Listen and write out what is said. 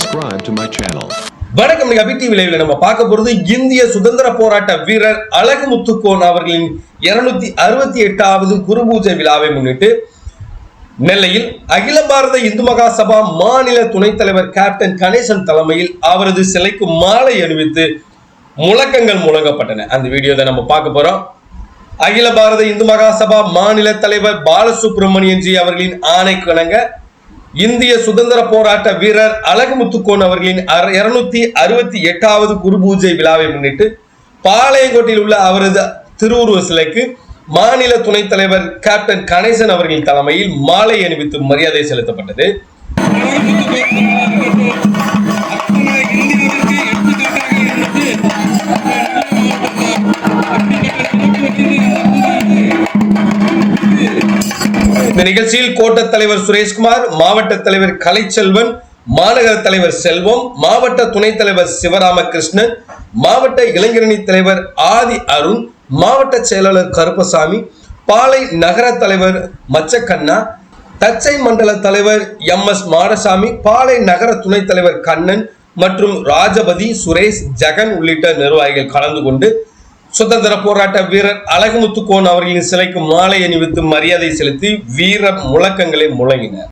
subscribe to my channel. வணக்கம். நிகழ்ச்சி TV லைவ்ல நம்ம பார்க்க போறது இந்திய சுதந்திர போராட்ட வீரர் அழகு முத்துக்கோன் அவர்களின் இருநூத்தி அறுபத்தி எட்டாவது குருபூஜை விழாவை முன்னிட்டு நெல்லையில் அகில பாரத இந்து மகா சபா மாநில துணைத் தலைவர் கேப்டன் கணேசன் தலைமையில் அவரது சிலைக்கு மாலை அணிவித்து முழக்கங்கள் முழங்கப்பட்டன. அந்த வீடியோவை நம்ம பார்க்க போறோம். அகில பாரத இந்து மகா சபா மாநில தலைவர் பாலசுப்ரமணியன் ஜி அவர்களின் ஆணை இணங்க இந்திய சுதந்திர போராட்ட வீரர் அழகுமுத்துக்கோன் அவர்களின் இருநூத்தி அறுபத்தி எட்டாவது குரு பூஜை விழாவை முன்னிட்டு பாளையங்கோட்டில் உள்ள அவரது திருவுருவ சிலைக்கு மாநில துணைத் தலைவர் கேப்டன் கணேசன் அவர்களின் தலைமையில் மாலை அணிவித்து மரியாதை செலுத்தப்பட்டது. இந்த நிகழ்ச்சியில் கோட்ட தலைவர் சுரேஷ்குமார் மாவட்ட தலைவர் கலைச்செல்வன் மாநகர தலைவர் செல்வம் மாவட்ட துணைத் தலைவர் சிவராமகிருஷ்ணன் மாவட்ட இளைஞரணி தலைவர் ஆதி அருண் மாவட்ட செயலாளர் கருப்பசாமி பாலை நகர தலைவர் மச்சக்கண்ணா தச்சை மண்டல தலைவர் எம் எஸ் மாடசாமி பாலை நகர துணைத் தலைவர் கண்ணன் மற்றும் ராஜபதி சுரேஷ் ஜெகன் உள்ளிட்ட நிர்வாகிகள் கலந்து கொண்டு சுதந்திர போராட்ட வீரர் அழகுமுத்துக்கோன் அவர்களின் சிலைக்கு மாலை அணிவித்து மரியாதை செலுத்தி வீர முழக்கங்களை முழங்கினர்.